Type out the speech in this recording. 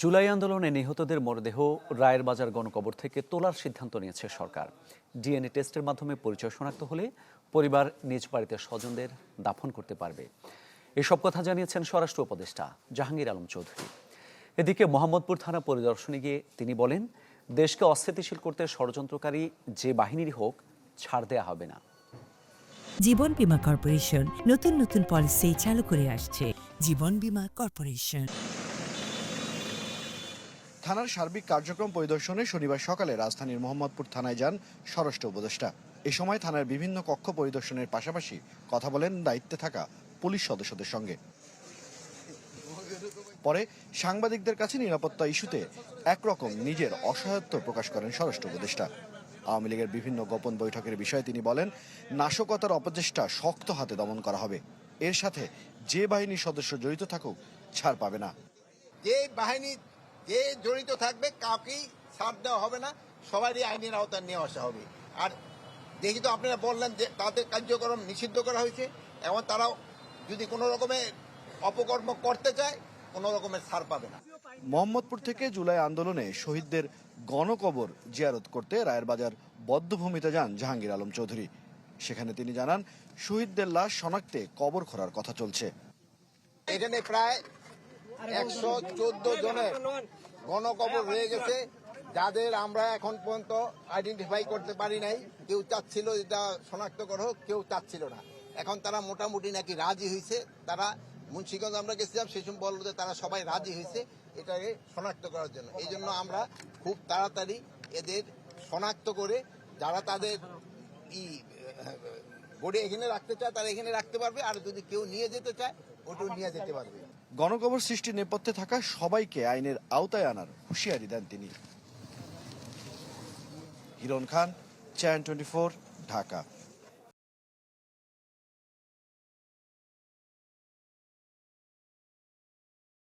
জুলাই আন্দোলনে নিহতদের মরদেহ রায়ের বাজার গণকবর থেকে তোলার সিদ্ধান্ত নিয়েছে সরকার। ডিএনএ টেস্টের মাধ্যমে পরিচয় শনাক্ত হলে পরিবার নিজ বাড়িতে স্বজনদের দাফন করতে পারবে। এসব কথা জানিয়েছেন স্বরাষ্ট্র উপদেষ্টা জাহাঙ্গীর আলম চৌধুরী। এদিকে মোহাম্মদপুর থানা পরিদর্শনে গিয়ে তিনি বলেন, দেশকে অস্থিতিশীল করতে ষড়যন্ত্রকারী যে বাহিনীরই হোক, ছাড় দেয়া হবে না। জীবন বীমা কর্পোরেশন নতুন নতুন পলিসি চালু করে আসছে। জীবন বীমা কর্পোরেশন। থানার সার্বিক কার্যক্রম পরিদর্শনে শনিবার সকালে রাজধানীর মোহাম্মদপুর থানায় যান স্বরাষ্ট্র উপদেষ্টা। এ সময় থানার বিভিন্ন কক্ষ পরিদর্শনের পাশাপাশি কথা বলেন দায়িত্বে থাকা পুলিশ সদস্যদের সঙ্গে। পরে সাংবাদিকদের কাছে নিরাপত্তা ইস্যুতে একরকম নিজের অসহায়ত্ব প্রকাশ করেন স্বরাষ্ট্র উপদেষ্টা। আওয়ামী লীগের বিভিন্ন গোপন বৈঠকের বিষয়ে তিনি বলেন, নাশকতার অপচেষ্টা শক্ত হাতে দমন করা হবে। এর সাথে যে বাহিনীর সদস্য জড়িত থাকুক, ছাড় পাবে না। যে বাহিনী যে জড়িত থাকবে কাউকেই ছাড় দেওয়া হবে না সবারই আইনের আওতায় নিয়ে আসা হবে। আর দেখি তো আপনারা বললেন যে তাদের কার্যক্রম নিষিদ্ধ করা হয়েছে এবং তারাও যদি কোনো রকমের অপকর্ম করতে চায় কোনো রকমের ছাড় পাবে না। মোহাম্মদপুর থেকে জুলাই আন্দোলনে শহীদদের গণকবর জিয়ারত করতে রায়ের বাজার বদ্ধভূমিতে যান জাহাঙ্গীর আলম চৌধুরী। সেখানে তিনি জানান শহীদদের লাশ শনাক্তে কবর খোঁড়ার কথা চলছে। এখানে প্রায় একশো চোদ্দ জনের গণকবর রয়ে গেছে, যাদের আমরা এখন পর্যন্ত আইডেন্টিফাই করতে পারি নাই। কেউ চাচ্ছিল এটা শনাক্ত করো কেউ চাচ্ছিল না। এখন তারা মোটামুটি নাকি রাজি হয়েছে। তারা মুন্সিগঞ্জ আমরা গেছিলাম, সেই সময় বলল যে তারা সবাই রাজি হয়েছে এটাকে শনাক্ত করার জন্য। এই জন্য আমরা খুব তাড়াতাড়ি এদের শনাক্ত করে, যারা তাদের ই বডি এখানে রাখতে চায়, তারা এখানে রাখতে পারবে। আর যদি কেউ নিয়ে যেতে চায়, ওটাও নিয়ে যেতে পারবে। গণকবর সৃষ্টির নেপথ্যে থাকা সবাইকে আইনের আওতায় আনার হুঁশিয়ারি দেন তিনি। Hiron Khan channel twenty Dhaka.